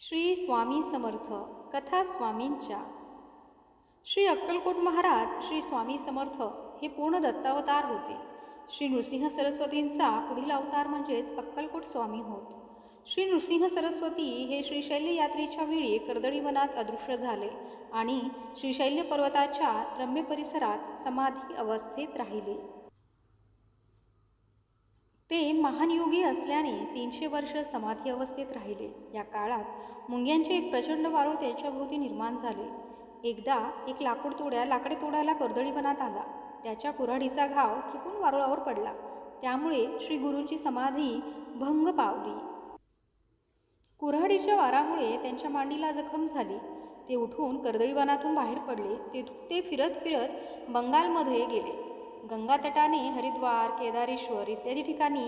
श्री स्वामी समर्थ कथा स्वामींच्या. श्री अक्कलकोट महाराज श्री स्वामी समर्थ हे पूर्ण दत्तावतार होते. श्री नृसिंह सरस्वतींचा पुढील अवतार म्हणजेच अक्कलकोट स्वामी होत. श्री नृसिंह सरस्वती हे श्रीशैल्य यात्रेच्या वेळी कर्दळी वनात अदृश्य झाले आणि श्रीशैल्य पर्वताच्या रम्य परिसरात समाधी अवस्थेत राहिले. ते महान योगी असल्याने तीनशे वर्ष समाधी अवस्थेत राहिले. या काळात मुंग्यांचे एक प्रचंड वारूळ त्यांच्याभोवती निर्माण झाले. एकदा एक लाकूड तोड्या लाकडे तोडायला कर्दळीवनात आला. त्याच्या कुऱ्हाडीचा घाव चुकून वारुळावर पडला. त्यामुळे श्री गुरूंची समाधी भंग पावली. कुऱ्हाडीच्या वारामुळे त्यांच्या मांडीला जखम झाली. ते उठून कर्दळीवनातून बाहेर पडले. ते ते फिरत फिरत बंगालमध्ये गेले. गंगातटाने हरिद्वार केदारेश्वर इत्यादी ठिकाणी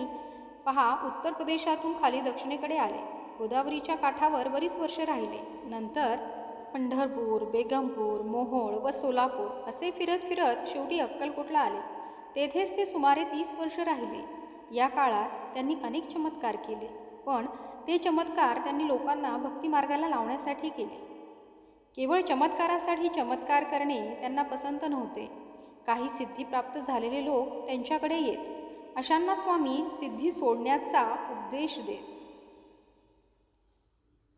पहा उत्तर प्रदेशातून खाली दक्षिणेकडे आले. गोदावरीच्या काठावर बरीच वर्ष राहिले. नंतर पंढरपूर बेगमपूर मोहोळ व सोलापूर असे फिरत फिरत शेवटी अक्कलकोटला आले. तेथेच ते सुमारे तीस वर्ष राहिले. या काळात त्यांनी अनेक चमत्कार केले पण ते चमत्कार त्यांनी लोकांना भक्तिमार्गाला लावण्यासाठी केले. केवळ चमत्कारासाठी चमत्कार करणे त्यांना पसंत नव्हते. काही सिद्धी प्राप्त झालेले लोक त्यांच्याकडे येत. अशांना स्वामी सिद्धी सोडण्याचा उपदेश देत.